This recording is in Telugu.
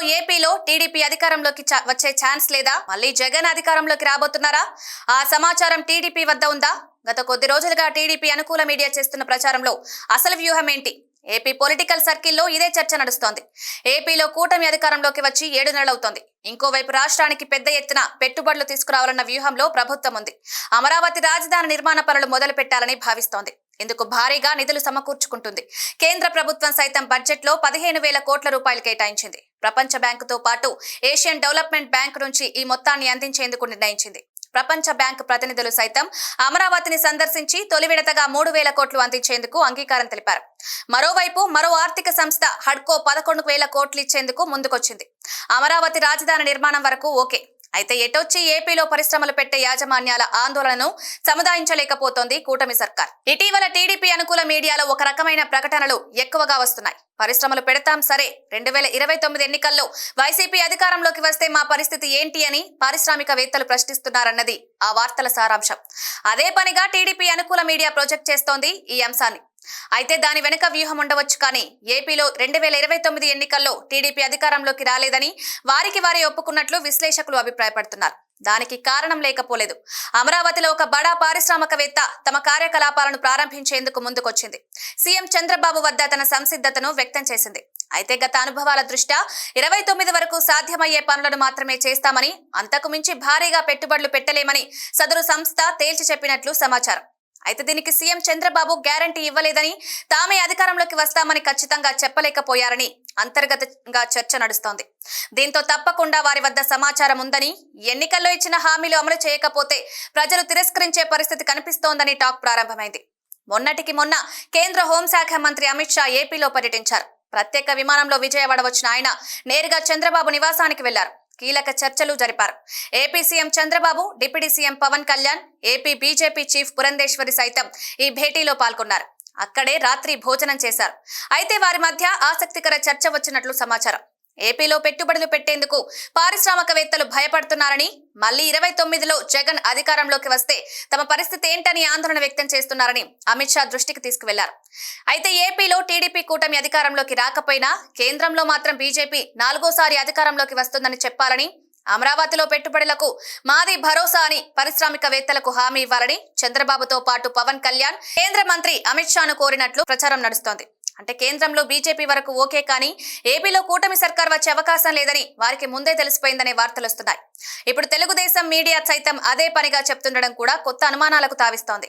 ఏపీలో టీడీపీ అధికారంలోకి వచ్చే ఛాన్స్ లేదా? మళ్ళీ జగన్ అధికారంలోకి రాబోతున్నారా? ఆ సమాచారం టీడీపీ వద్ద ఉందా? గత కొద్ది రోజులుగా టీడీపీ అనుకూల మీడియా చేస్తున్న ప్రచారంలో అసలు వ్యూహం ఏంటి? ఏపీ పొలిటికల్ సర్కిల్లో ఇదే చర్చ నడుస్తోంది. ఏపీలో కూటమి అధికారంలోకి వచ్చి ఏడు నెలలవుతోంది. ఇంకోవైపు రాష్ట్రానికి పెద్ద ఎత్తున పెట్టుబడులు తీసుకురావాలన్న వ్యూహంలో ప్రభుత్వం ఉంది. అమరావతి రాజధాని నిర్మాణ పనులు మొదలు పెట్టాలని భావిస్తోంది. ఇందుకు భారీగా నిధులు సమకూర్చుకుంటుంది. కేంద్ర ప్రభుత్వం సైతం బడ్జెట్లో పదిహేను వేల కోట్ల రూపాయలు కేటాయించింది. ప్రపంచ బ్యాంకుతో పాటు ఏషియన్ డెవలప్మెంట్ బ్యాంక్ నుంచి ఈ మొత్తాన్ని అందించేందుకు నిర్ణయించింది. ప్రపంచ బ్యాంక్ ప్రతినిధులు సైతం అమరావతిని సందర్శించి తొలి విడతగా మూడు వేల కోట్లు అందించేందుకు అంగీకారం తెలిపారు. మరోవైపు మరో ఆర్థిక సంస్థ హడ్కో పదకొండు వేల కోట్లు ఇచ్చేందుకు ముందుకొచ్చింది. అమరావతి రాజధాని నిర్మాణం వరకు ఓకే. అయితే ఎటొచ్చి ఏపీలో పరిశ్రమలు పెట్టే యాజమాన్యాల ఆందోళనను సముదాయించలేకపోతోంది కూటమి సర్కార్. ఇటీవల టీడీపీ అనుకూల మీడియాలో ఒక రకమైన ప్రకటనలు ఎక్కువగా వస్తున్నాయి. పరిశ్రమలు పెడతాం సరే. రెండు వేల ఇరవై తొమ్మిది ఎన్నికల్లో వైసీపీ అధికారంలోకి వస్తే మా పరిస్థితి ఏంటి అని పారిశ్రామికవేత్తలు ప్రశ్నిస్తున్నారన్నది ఆ వార్తల సారాంశం. అదే పనిగా టీడీపీ అనుకూల మీడియా ప్రాజెక్ట్ చేస్తోంది ఈ అంశాన్ని. అయితే దాని వెనుక వ్యూహం ఉండవచ్చు కానీ ఏపీలో రెండు వేల ఇరవై తొమ్మిది ఎన్నికల్లో టీడీపీ అధికారంలోకి రాలేదని వారికి వారే ఒప్పుకున్నట్లు విశ్లేషకులు అభిప్రాయపడుతున్నారు. దానికి కారణం లేకపోలేదు. అమరావతిలో ఒక బడా పారిశ్రామికవేత్త తమ కార్యకలాపాలను ప్రారంభించేందుకు ముందుకొచ్చింది. సీఎం చంద్రబాబు వద్ద తన సంసిద్ధతను వ్యక్తం చేసింది. అయితే గత అనుభవాల దృష్ట్యా ఇరవై తొమ్మిది వరకు సాధ్యమయ్యే పనులను మాత్రమే చేస్తామని అంతకు మించి భారీగా పెట్టుబడులు పెట్టలేమని సదరు సంస్థ తేల్చి చెప్పినట్లు సమాచారం. అయితే దీనికి సీఎం చంద్రబాబు గ్యారంటీ ఇవ్వలేదని తామే అధికారంలోకి వస్తామని ఖచ్చితంగా చెప్పలేకపోయారని అంతర్గతంగా చర్చ నడుస్తోంది. దీంతో తప్పకుండా వారి వద్ద సమాచారం ఉందని ఎన్నికల్లో ఇచ్చిన హామీలు అమలు చేయకపోతే ప్రజలు తిరస్కరించే పరిస్థితి కనిపిస్తోందని టాక్ ప్రారంభమైంది. మొన్నటికి మొన్న కేంద్ర హోంశాఖ మంత్రి అమిత్ షా ఏపీలో పర్యటించారు. ప్రత్యేక విమానంలో విజయవాడ వచ్చిన ఆయన నేరుగా చంద్రబాబు నివాసానికి వెళ్ళారు. కీలక చర్చలు జరిపారు. AP CM Chandrababu deputy CM Pawan Kalyan AP BJP chief Purandeswari సైతం ఈ భేటీలో పాల్గొన్నారు. అక్కడే రాత్రి భోజనం చేశారు. అయితే వారి మధ్య ఆసక్తికర చర్చ వచ్చినట్లు సమాచారం. ఏపీలో పెట్టుబడులు పెట్టేందుకు పారిశ్రామికవేత్తలు భయపడుతున్నారని మళ్ళీ ఇరవై తొమ్మిదిలో జగన్ అధికారంలోకి వస్తే తమ పరిస్థితి ఏంటని ఆందోళన వ్యక్తం చేస్తున్నారని అమిత్ షా దృష్టికి తీసుకువెళ్ళారు. అయితే ఏపీలో టీడీపీ కూటమి అధికారంలోకి రాకపోయినా కేంద్రంలో మాత్రం బీజేపీ నాలుగోసారి అధికారంలోకి వస్తుందని చెప్పాలని అమరావతిలో పెట్టుబడులకు మాది భరోసా అని పారిశ్రామికవేత్తలకు హామీ ఇవ్వాలని చంద్రబాబుతో పాటు పవన్ కళ్యాణ్ కేంద్ర మంత్రి అమిత్ షాను కోరినట్లు ప్రచారం నడుస్తోంది. అంటే కేంద్రంలో బీజేపీ వరకు ఓకే కానీ ఏపీలో కూటమి సర్కార్ వచ్చే అవకాశం లేదని వారికి ముందే తెలిసిపోయిందనే వార్తలు వస్తున్నాయి. ఇప్పుడు తెలుగుదేశం మీడియా సైతం అదే పనిగా చెప్తుండడం కూడా కొత్త అనుమానాలకు తావిస్తోంది.